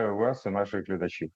Вас і наших глядачів.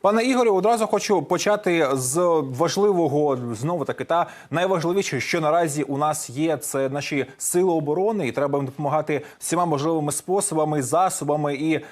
Пане Ігорю, одразу хочу почати з важливого знову таки та найважливіше, що наразі у нас є, це наші сили оборони, і треба їм допомагати всіма можливими способами, засобами і е,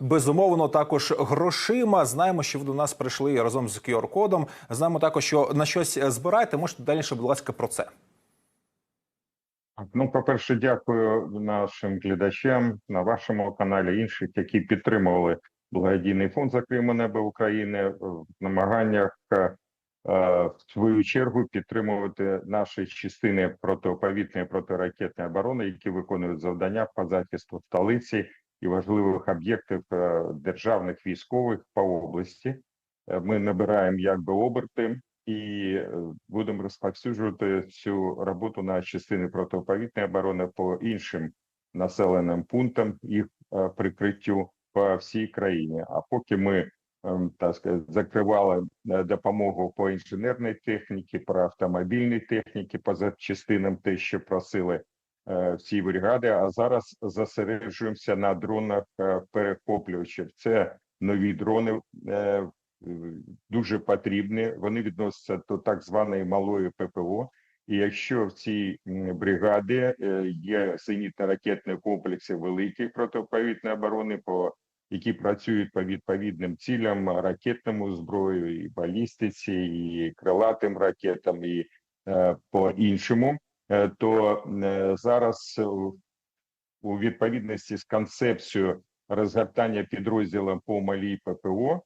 безумовно також грошима. Знаємо, що ви до нас прийшли разом з QR-кодом. Знаємо також, що на щось збираєте. Можете далі, будь ласка, про це. Ну, по-перше, дякую нашим глядачам на вашому каналі, інших, які підтримували благодійний фонд «Закриємо небо України в намаганнях е, в свою чергу підтримувати наші частини протиповітряної протиракетної оборони, які виконують завдання по захисту столиці і важливих об'єктів е, державних військових по області. Е, Ми набираємо якби оберти і е, будемо розповсюджувати цю роботу на частини протиповітряної оборони по іншим населеним пунктам їх е, прикриттю по всій країні. А поки ми так сказати, закривали е, допомогу по інженерній техніці, по автомобільній техніці, по запчастинам, те, що просили е, всі бригади. А зараз зосереджуємося на дронах е, перехоплювачів. Це нові дрони. Дуже потрібні, вони відносяться до так званої малої ППО. І якщо в цій бригаді е, є зенітно-ракетні комплекси великі протиповітряної оборони, по які працюють по відповідним цілям ракетному зброю, і балістиці, і крилатим ракетам, і е, по іншому, е, то е, зараз у- відповідності з концепцією розгортання підрозділом по малій ППО,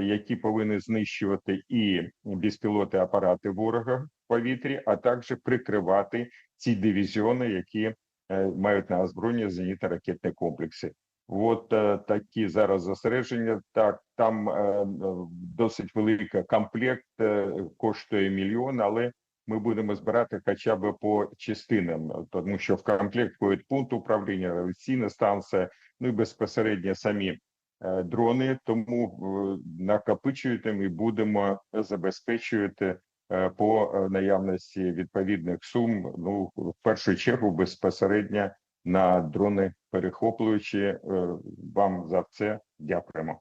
які повинні знищувати і безпілотні апарати ворога в повітрі, а також прикривати ці дивізіони, які е, мають на озброєнні зенітно-ракетні комплекси. От е, такі зараз зосередження. Так, там е, е, досить великий комплект, е, коштує мільйон, але ми будемо збирати хоча б по частинам, тому що в комплект входить пункт управління, авіаційна станція, ну і безпосередньо самі е, дрони. Тому накопичуємо накопичуєте і будемо забезпечувати е, по е, наявності відповідних сум. Ну в першу чергу безпосередньо на дрони перехоплюючі. Е, Вам за це дякуємо.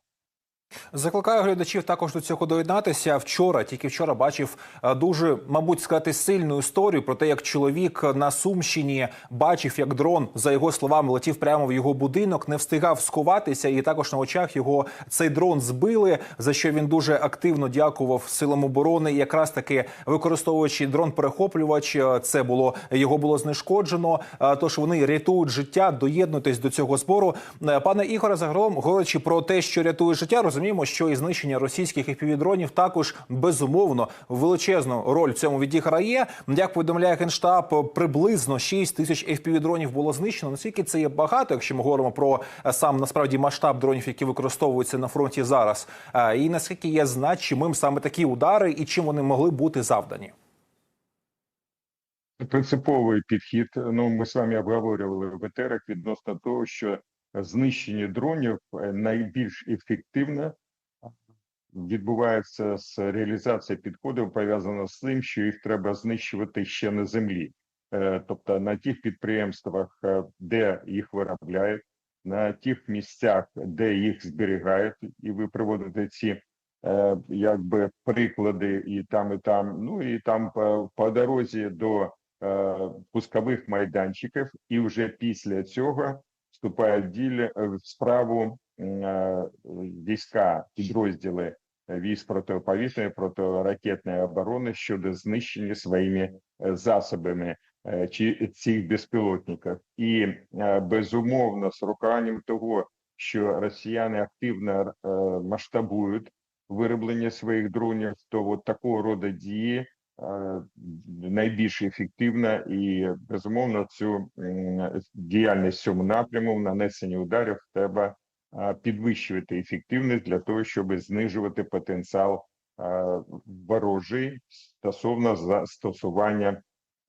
Закликаю глядачів також до цього доєднатися. Вчора, тільки вчора, бачив е, дуже, мабуть, сказати, сильну історію про те, як чоловік на Сумщині бачив, як дрон, за його словами, летів прямо в його будинок, не встигав сховатися, і також на очах його цей дрон збили. За що він дуже активно дякував силам оборони. І якраз таки використовуючи дрон перехоплювач, е, це було його було знешкоджено. Е, Тож вони рятують життя. Доєднуйтесь до цього збору. Пане Ігоре, загалом говорячи про те, що рятує життя, розуміємо, що і знищення російських FPV-дронів також безумовно величезну роль в цьому відіграє. Як повідомляє генштаб, приблизно 6 тисяч FPV-дронів було знищено. Наскільки це є багато, якщо ми говоримо про е, сам насправді масштаб дронів, які використовуються на фронті зараз, Е, і наскільки є значимим саме такі удари, і чим вони могли бути завдані? Принциповий підхід. Ну, ми з вами обговорювали в етерах відносно того, що знищення дронів е, найбільш ефективно відбувається з реалізації підходів, пов'язано з тим, що їх треба знищувати ще на землі, Е, тобто на тих підприємствах, е, де їх виробляють, на тих місцях, де їх зберігають, і ви приводите ці якби приклади і там, і там. Ну і там по, по дорозі до е, пускових майданчиків, і вже після цього вступають в ділі е, в справу е, війська, підрозділи е, військ протиповітряної протиракетної оборони щодо знищення своїми е, засобами е, чи цих безпілотників, і безумовно з руканням того, що росіяни активно масштабують вироблення своїх дронів, то от такого роду дії найбільш ефективна і безумовно цю діяльність в цьому напряму в нанесенні ударів треба е, підвищувати ефективність для того, щоб знижувати потенціал е, ворожий стосовно застосування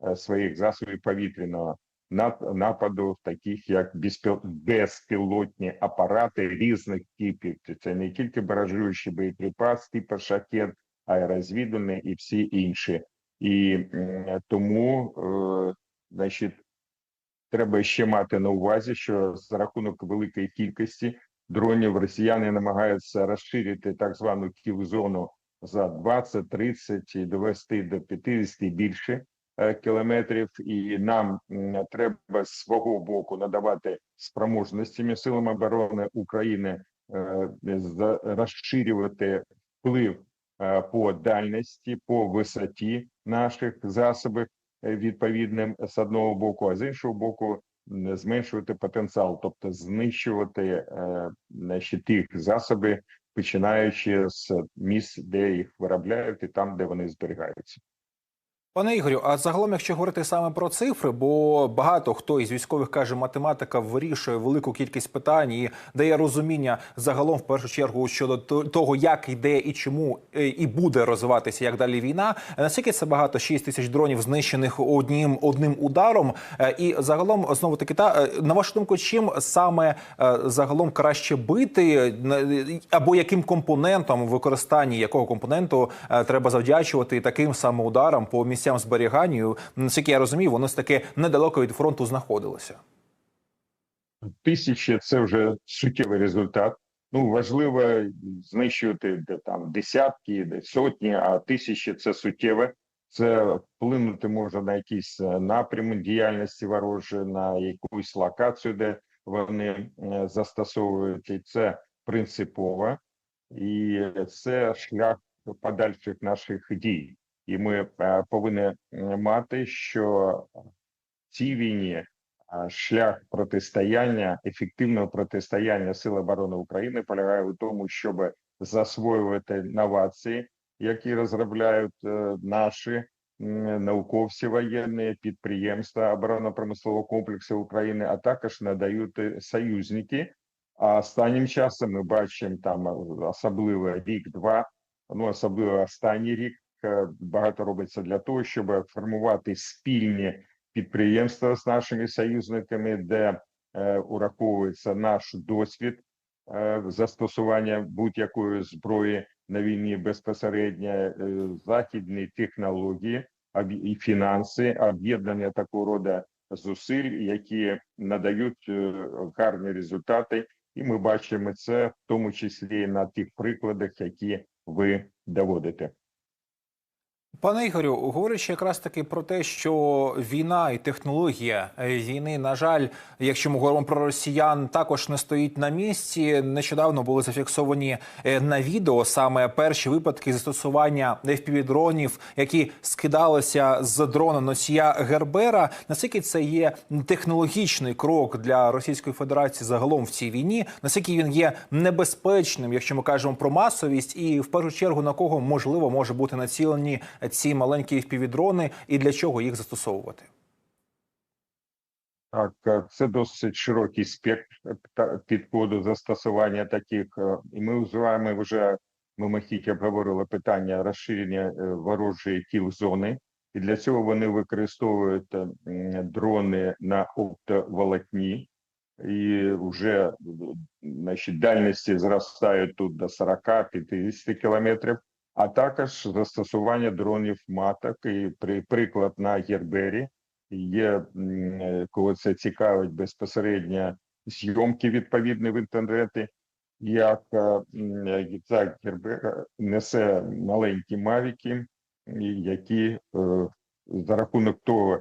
е, своїх засобів повітряного нап- нападу, таких як безпіл- безпілотні апарати різних типів. Це не тільки баражуючий боєприпас, типу шахет, а і всі інші. І тому, е, значить, треба ще мати на увазі, що за рахунок великої кількості дронів росіяни намагаються розширити так звану кіл-зону за 20, 30 і довести до 50 і більше е, кілометрів. І нам треба з свого боку надавати спроможностями силам оборони України е, розширювати вплив по дальності, по висоті наших засобів е, відповідним з одного боку, а з іншого боку зменшувати потенціал, тобто знищувати наші значить, тих засоби, починаючи з місць, де їх виробляють, і там, де вони зберігаються. Пане Ігорю, а загалом, якщо говорити саме про цифри, бо багато хто із військових каже, математика вирішує велику кількість питань і дає розуміння загалом, в першу чергу, щодо того, як йде і чому е, і буде розвиватися як далі війна. Наскільки це багато 6 тисяч дронів знищених одним одним ударом? Е, І загалом знову таки та е, на вашу думку, чим саме загалом краще бити або яким компонентом використанні якого компоненту треба завдячувати таким саме ударам по місцям зберігання? Наскільки я розумію, воно таки недалеко від фронту знаходилося. Тисячі це вже суттєвий результат. Ну важливо знищувати де там десятки, де сотні, а тисячі це суттєве. Це вплинути може на якісь е, напрями діяльності ворожі, на якусь локацію, де вони е, застосовують, і це принципово, і це шлях подальших наших дій. І ми е, повинні е, мати, що в цій війні шлях протистояння, ефективного протистояння Сил оборони України полягає у тому, щоб засвоювати новації, які розробляють е, наші науковці воєнні підприємства оборонно-промислового комплексу України, а також надають е, союзники. А останнім часом ми бачимо там е, особливо рік-два, ну особливо останній рік. Е, Багато робиться для того, щоб формувати спільні підприємства з нашими союзниками, де е, ураховується наш досвід е, застосування будь-якої зброї на війні безпосередньо західні технології і фінанси, об'єднання такого роду зусиль, які надають гарні результати, і ми бачимо це в тому числі на тих прикладах, які ви доводите. Пане Ігорю, говорячи якраз таки про те, що війна і технологія е, війни, на жаль, якщо ми говоримо про росіян, також не стоїть на місці. Нещодавно були зафіксовані е, на відео саме перші випадки застосування FPV-дронів, які скидалися з дрона носія Гербера. Наскільки це є технологічний крок для Російської Федерації загалом в цій війні? Наскільки він є небезпечним, якщо ми кажемо про масовість, і в першу чергу на кого можливо може бути націлені ці маленькі FPV-дрони і для чого їх застосовувати? Так, е, це досить широкий спектр е, підходу застосування таких, е, і ми вживаємо вже мимохідь обговорили питання розширення ворожої кіл-зони, і для цього вони використовують дрони на оптоволокні, і вже значить, дальності зростають тут до 40-50 кілометрів, а також застосування дронів маток, і при приклад на Гербері, є е, коли це цікавить безпосередньо зйомки відповідні в інтернеті, як е, м, е, ця Гербера несе маленькі мавіки, які е, за рахунок того,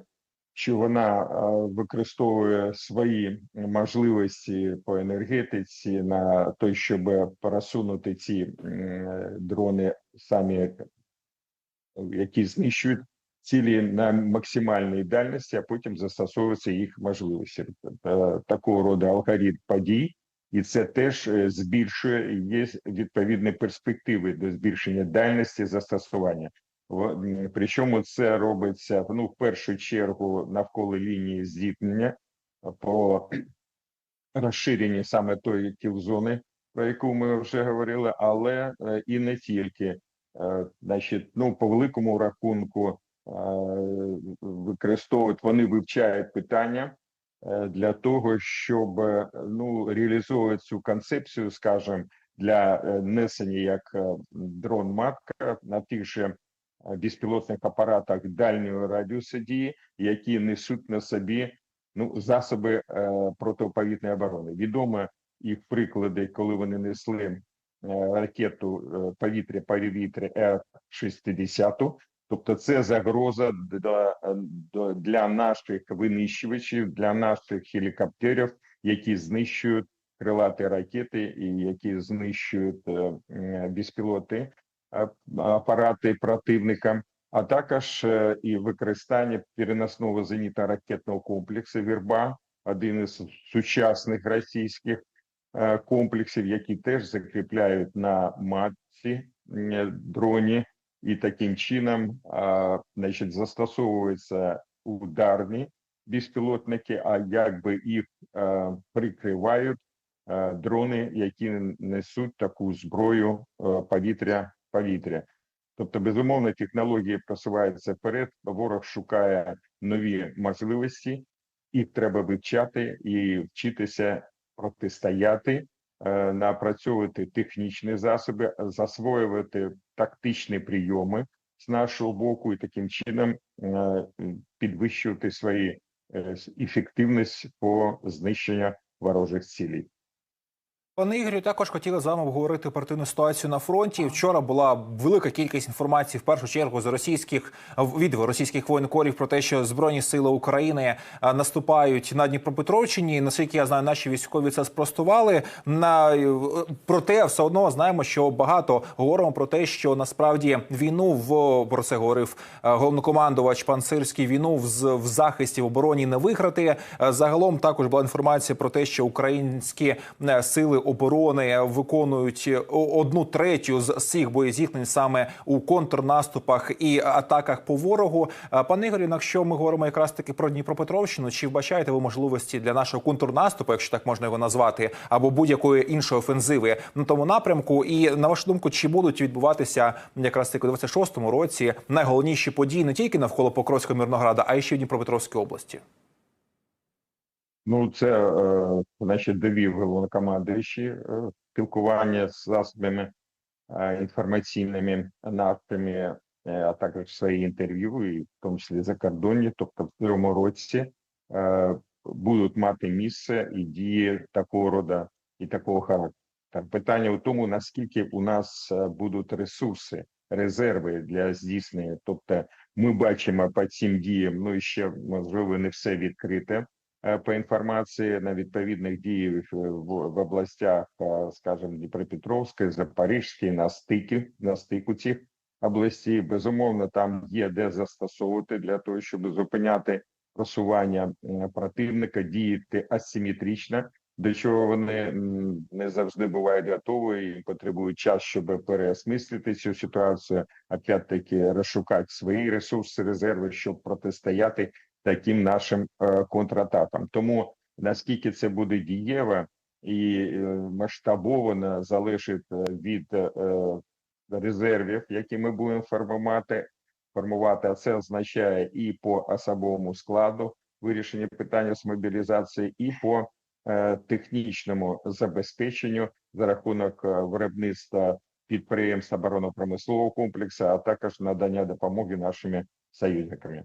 що вона е, використовує свої можливості по енергетиці на той, щоб пересунути ці дрони самі, які знищують цілі на максимальній дальності, а потім застосовуються їх можливості. Е, Такого роду алгоритм подій, і це теж е, збільшує є відповідні перспективи до збільшення дальності застосування. Причому це робиться ну в першу чергу навколо лінії зіткнення по розширенні саме тої кілзони, про яку ми вже говорили, але е, і не тільки. Е, Значить, ну по великому рахунку е, використовують, вони вивчають питання для того, щоб ну реалізовувати цю концепцію, скажімо, для несення як е, дрон-матка на тих же безпілотних апаратах дальнього радіусу дії, які несуть на собі ну засоби е, протиповітряної оборони. Відомо, їх приклади, коли вони несли е, ракету е, повітря повітря Р-60. Тобто, це загроза для, для наших винищувачів, для наших гелікоптерів, які знищують крилаті ракети і які знищують безпілоти апарати противника, а також е, і використання переносного зенітно-ракетного комплексу Вірба, один із сучасних російських е, комплексів, які теж закріпляють на матці е, дроні, і таким чином, значить, застосовуються ударні безпілотники, а якби їх прикривають дрони, які несуть таку зброю повітря повітря. Тобто, безумовно, технології просуваються вперед. Ворог шукає нові можливості, їх треба вивчати і вчитися протистояти, е, напрацьовувати технічні засоби, засвоювати тактичні прийоми з нашого боку, і таким чином е, підвищувати свої е, ефективність по знищенню ворожих цілей. Пане Ігорю, також хотіли з вами обговорити оперативну ситуацію на фронті. Вчора була велика кількість інформації в першу чергу з російських від російських воєнкорів про те, що збройні сили України наступають на Дніпропетровщині. Наскільки я знаю, наші військові це спростували. На е, проте все одно знаємо, що багато говоримо про те, що насправді війну в про це говорив е, головнокомандувач пан Сирський. Війну в, в захисті в обороні не виграти. Е, Загалом також була інформація про те, що українські е, сили оборони виконують е, одну третю з всіх боєзіткнень саме у контрнаступах і атаках по ворогу. Е, Пане Ігорю, якщо ми говоримо якраз таки про Дніпропетровщину, чи вбачаєте ви можливості для нашого контрнаступу, якщо так можна його назвати, або будь-якої іншої офензиви на тому напрямку? І на вашу думку, чи будуть відбуватися якраз таки у 26-му році найголовніші події не тільки навколо Покровського Мирнограда, а й ще в Дніпропетровській області? Ну, це е, значить довів головнокомандуючий е, спілкування з засобами е, інформаційними нашими, е, а також свої інтерв'ю, і в тому числі закордонні. Тобто, в цьому році будуть мати місце і дії такого роду і такого характеру. Питання у тому, наскільки у нас будуть ресурси, резерви для здійснення. Тобто, ми бачимо по цим діям, ну і ще можливо не все відкрите по інформації на відповідних діях в, в областях, е, скажімо, Дніпропетровської, Запорізької, на стикі, на стику цих областей. Безумовно, там є де застосовувати для того, щоб зупиняти просування е, противника, діяти асиметрично, до чого вони не завжди бувають готові і потребують час, щоб переосмислити цю ситуацію, опять-таки розшукати свої ресурси, резерви, щоб протистояти таким нашим е, контратакам. Тому наскільки це буде дієво і е, масштабовано залежить е, від резервів, які ми будемо формувати. Формувати, а це означає і по особовому складу вирішення питання з мобілізації, і по технічному забезпеченню за рахунок виробництва підприємств оборонно-промислового комплексу, а також надання допомоги нашими союзниками.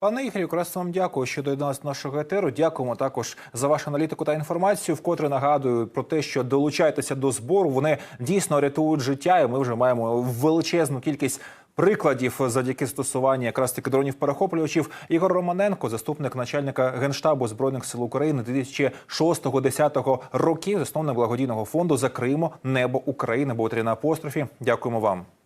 Пане Ігорю, якраз вам дякую, що доєдналися до нашого етеру. Дякуємо також за вашу аналітику та інформацію. Вкотре нагадую про те, що долучайтеся до збору. Вони дійсно рятують життя, і ми вже маємо величезну кількість. Прикладів завдяки застосуванню якраз таки дронів перехоплювачів Ігор Романенко, заступник начальника генштабу збройних сил України 2006-2010 років, засновник благодійного фонду Закриємо небо України. Був на апострофі. Дякуємо вам.